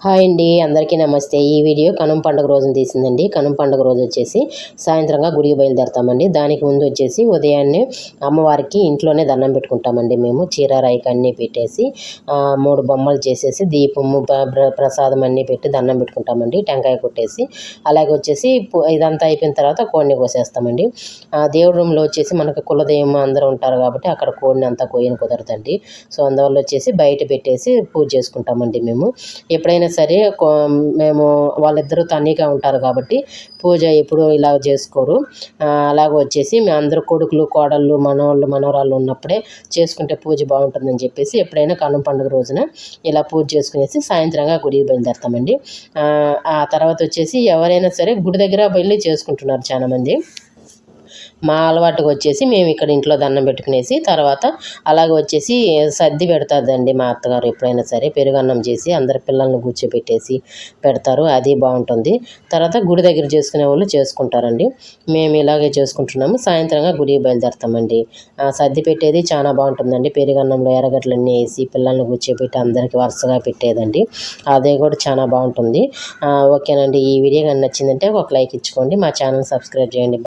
Hi అండి అందరికీ నమస్తే. ఈ వీడియో కనుమ పండుగ రోజున తీసిందండి. కనుమ పండుగ రోజు వచ్చేసి సాయంత్రంగా గుడికి బయలుదేరతామండి. దానికి ముందు వచ్చేసి ఉదయాన్నే అమ్మవారికి ఇంట్లోనే దండం పెట్టుకుంటామండి మేము. చీర రైక అన్నీ పెట్టేసి మూడు బొమ్మలు చేసేసి దీపము ప్రసాదం అన్నీ పెట్టి దండం పెట్టుకుంటామండి. టెంకాయ కొట్టేసి అలాగే వచ్చేసి ఇదంతా అయిపోయిన తర్వాత కోడిని కోసేస్తామండి. ఆ, దేవుడి రూమ్లో వచ్చేసి మనకు కులదైవం అందరూ ఉంటారు కాబట్టి అక్కడ కోడిని అంతా కోయని కుదరదండి. సో అందువల్ల వచ్చేసి బయట పెట్టేసి పూజ చేసుకుంటామండి మేము. ఎప్పుడైనా సరే కో- మేము వాళ్ళిద్దరూ తనీగా ఉంటారు కాబట్టి పూజ ఎప్పుడు ఇలా చేసుకోరు. అలాగ వచ్చేసి మేము అందరూ కొడుకులు కోడళ్ళు మనవాళ్ళు మనవరాళ్ళు ఉన్నప్పుడే చేసుకుంటే పూజ బాగుంటుందని చెప్పేసి ఎప్పుడైనా కనుమ పండుగ రోజున ఇలా పూజ చేసుకునేసి సాయంత్రంగా గుడికి బయలుదేరుతామండి. ఆ, ఆ తర్వాత వచ్చేసి ఎవరైనా సరే గుడి దగ్గర వెళ్ళి చేసుకుంటున్నారు చాలామంది. మా అలవాటుకు వచ్చేసి మేము ఇక్కడ ఇంట్లో దండం పెట్టుకునేసి తర్వాత అలాగే వచ్చేసి సర్ది పెడతాదండి మా అత్తగారు ఎప్పుడైనా సరే. పెరుగన్నం చేసి అందరి పిల్లల్ని కూర్చోబెట్టేసి పెడతారు. అది బాగుంటుంది. తర్వాత గుడి దగ్గర చేసుకునే వాళ్ళు చేసుకుంటారండి. మేము ఇలాగే చేసుకుంటున్నాము. సాయంత్రంగా గుడి బయలుదేరుతామండి. సర్ది పెట్టేది చాలా బాగుంటుందండి. పెరుగన్నంలో ఎర్రగడ్డలన్నీ వేసి పిల్లల్ని కూర్చోబెట్టి అందరికీ వరుసగా పెట్టేదండి. అదే కూడా చాలా బాగుంటుంది. ఓకేనండి. ఈ వీడియో కానీ నచ్చిందంటే ఒక లైక్ ఇచ్చుకోండి. మా ఛానల్ సబ్స్క్రైబ్ చేయండి.